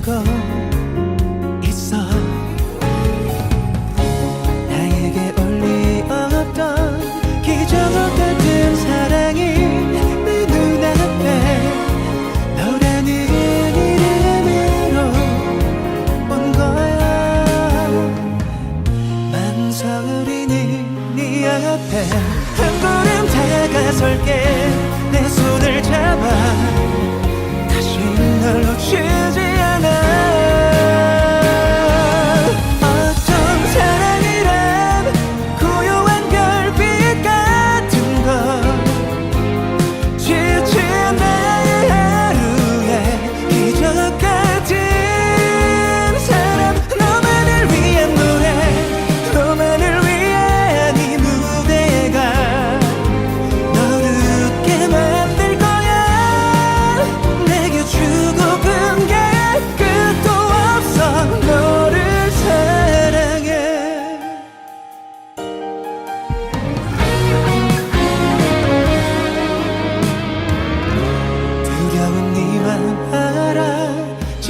지나고 있어. 나에게 올리 없던 기적을 같은 사랑이 내 눈앞에 너라는 이름으로 온 거야. 만서울이니 네 앞에 한 걸음 다가설게 내 손을 잡아 다시 널 놓치지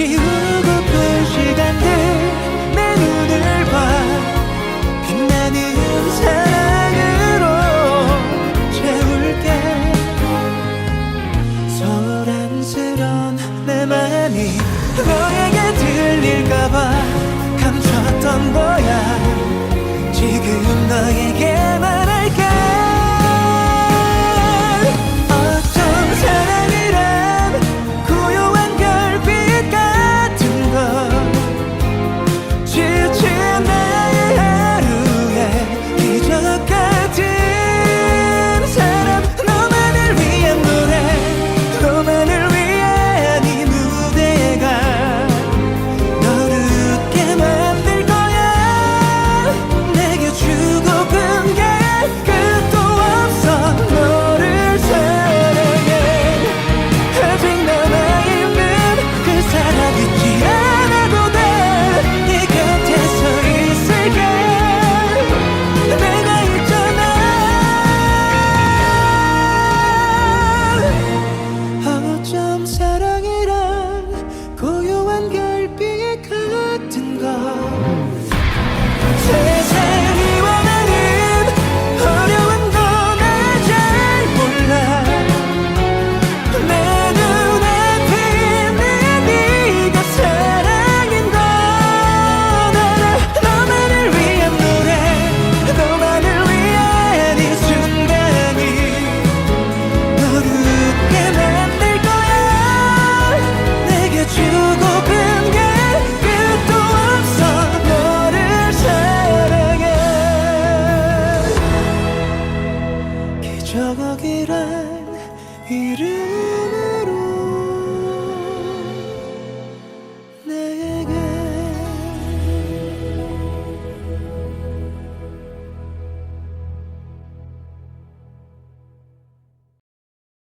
지우고픈 시간들 내 눈을 봐. 빛나는 사랑으로 채울게. 소란스런 내 맘이 너에게 들릴까봐. you.